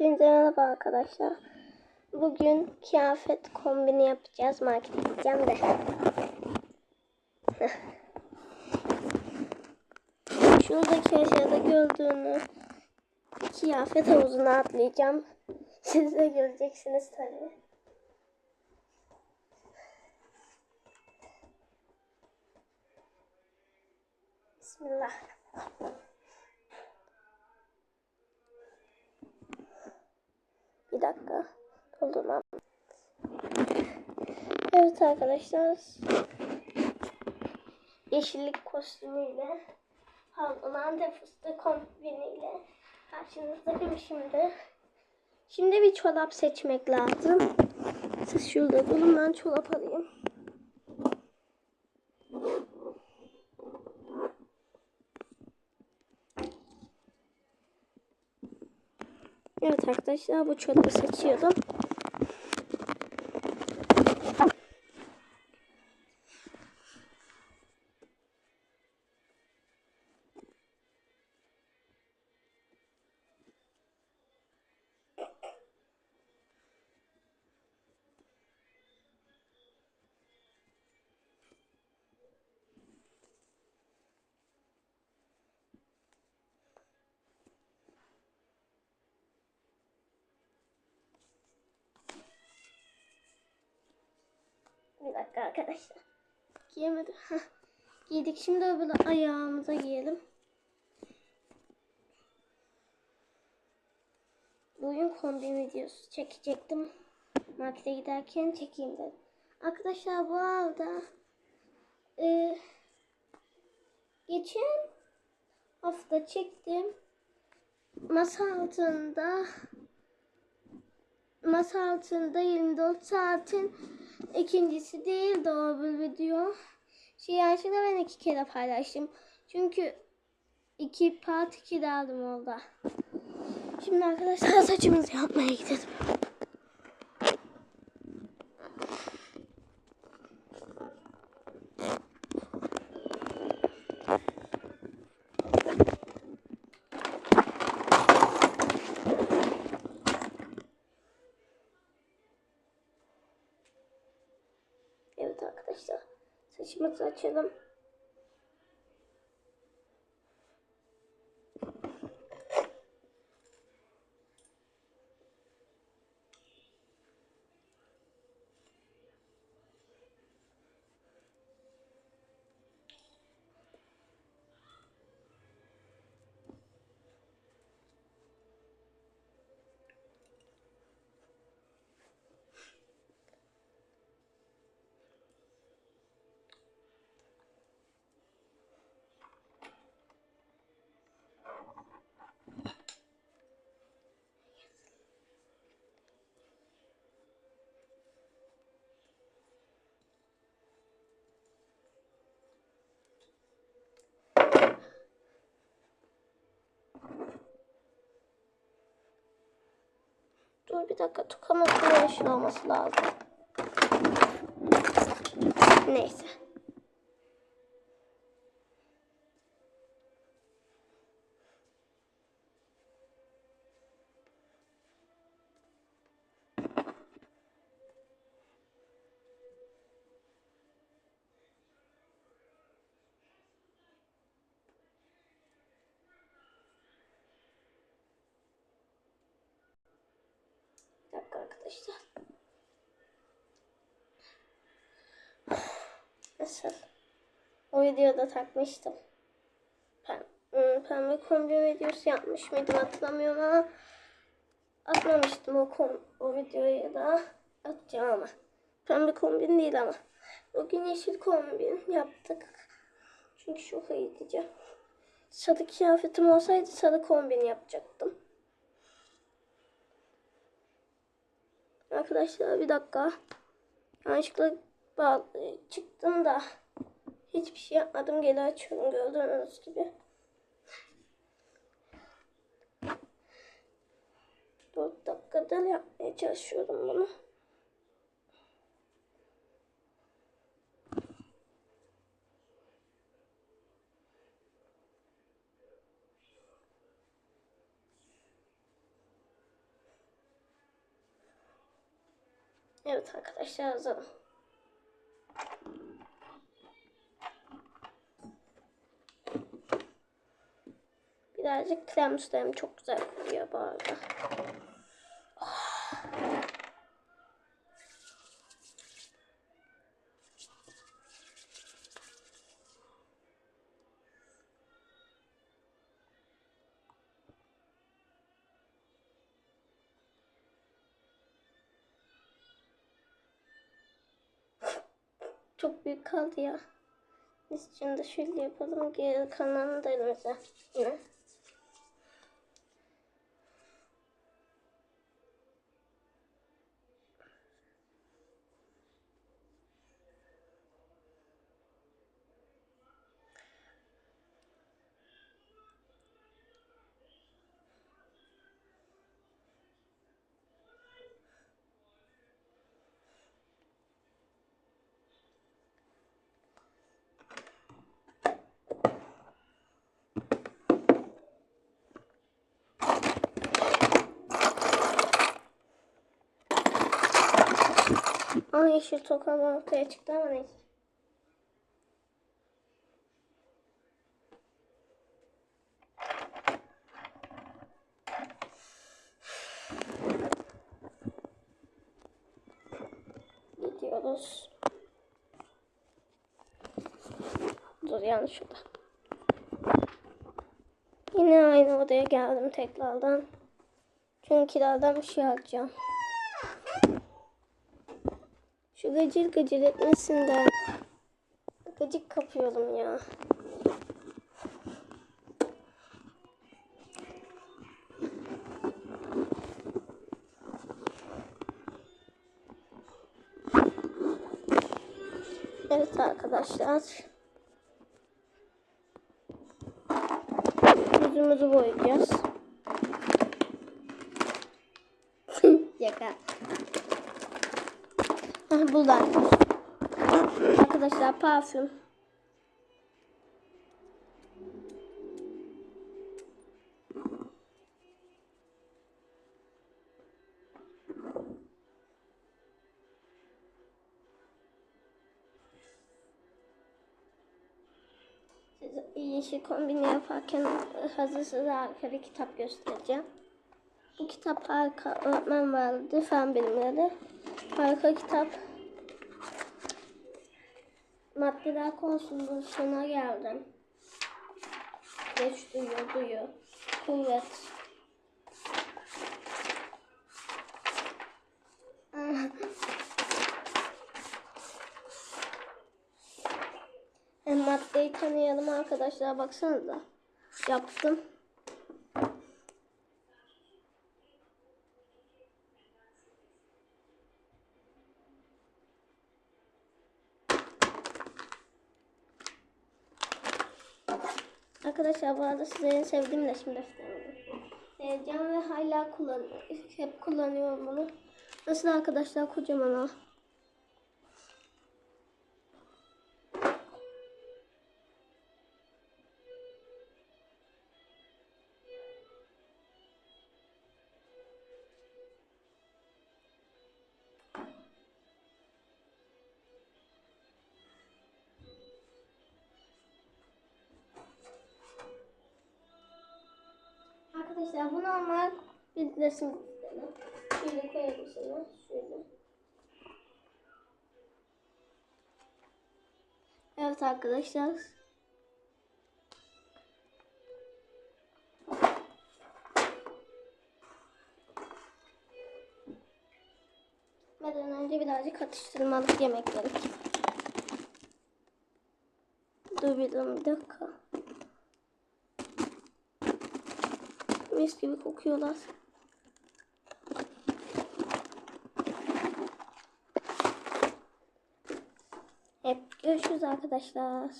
Hepinize merhaba arkadaşlar. Bugün kıyafet kombini yapacağız. Markete gideceğim de. Şuradaki aşağıda gördüğünüz kıyafet havuzuna atlayacağım. Siz de göreceksiniz tabii. Bismillah. Bir dakika. Doldurmam. Evet arkadaşlar. Yeşillik kostümüyle antep fıstığı kombiniyle karşınızdayım şimdi. Şimdi bir çorap seçmek lazım. Siz şurada durun ben çorap alayım. Evet arkadaşlar bu çorabı seçiyordum. Bir dakika arkadaşlar. Giyemedim. Giydik. Şimdi öbür ayağımıza giyelim. Bugün kombin videosu çekecektim. Markete giderken çekeyim dedim. Arkadaşlar bu arada e, geçen hafta çektim. Masa altında masa altında 24 saatin ikincisi değil de o bir video. Yanlışlıkla ben iki kere paylaştım. Çünkü iki part iki de aldım. Şimdi arkadaşlar saçımızı yapmaya gidelim. Evet arkadaşlar saçımızı açalım. Dur bir dakika tukamasının yeşil olması lazım. Neyse. Bir dakika arkadaşlar. Nasıl? O videoda takmıştım. Pem ım, pembe kombi videosu yapmış mıydım hatırlamıyorum ama atmamıştım o, kom o videoyu da atacağım ama. Pembe kombin değil ama. Bugün yeşil kombin yaptık. Çünkü çok eğitici. Sarı kıyafetim olsaydı sarı kombin yapacaktım. Arkadaşlar bir dakika. Yanlışlıkla bağ- çıktım da hiçbir şey yapmadım. Geri açıyorum gördüğünüz gibi. Dört dakikada yapmaya çalışıyorum bunu. Evet arkadaşlar hazırım. Birazcık krem sürelim. Çok güzel kokuyor bu arada. Çok büyük kaldı ya. Biz de şöyle yapalım. Geri kalanını da Ay yeşil tokam ortaya çıktı ama neyse. Gidiyoruz. Dur yanlış şurada. Yine aynı odaya geldim tekrardan. Çünkü kiradan bir şey alacağım. Şu gıcır gıcır etmesinden gıcık kapıyorum ya. Evet arkadaşlar. Yüzümüzü boyayacağız. Yaka. Buradan. Arkadaşlar parfüm. Size yeşil kombini yaparken hazırsız harika bir kitap göstereceğim. Bu kitap harika öğretmen vardı fen bilimleri. Harika kitap. Maddeler konusunda sona geldim. Geç duyuyor, duyuyor. Kuvvet. E, maddeyi tanıyalım arkadaşlar baksanıza. Yaptım. Arkadaşlar bu arada size en sevdiğim resim defterimi. Seveceğim ve hala kullanıyorum. Hep kullanıyorum bunu. Nasıl arkadaşlar kocaman o. Arkadaşlar bu normal bir resim defteri. Şöyle koyalım sana. Şöyle. Evet arkadaşlar. Gitmeden önce birazcık atıştırmalık yemek dur bir dakika. Mis gibi kokuyorlar. Hep görüşürüz arkadaşlar.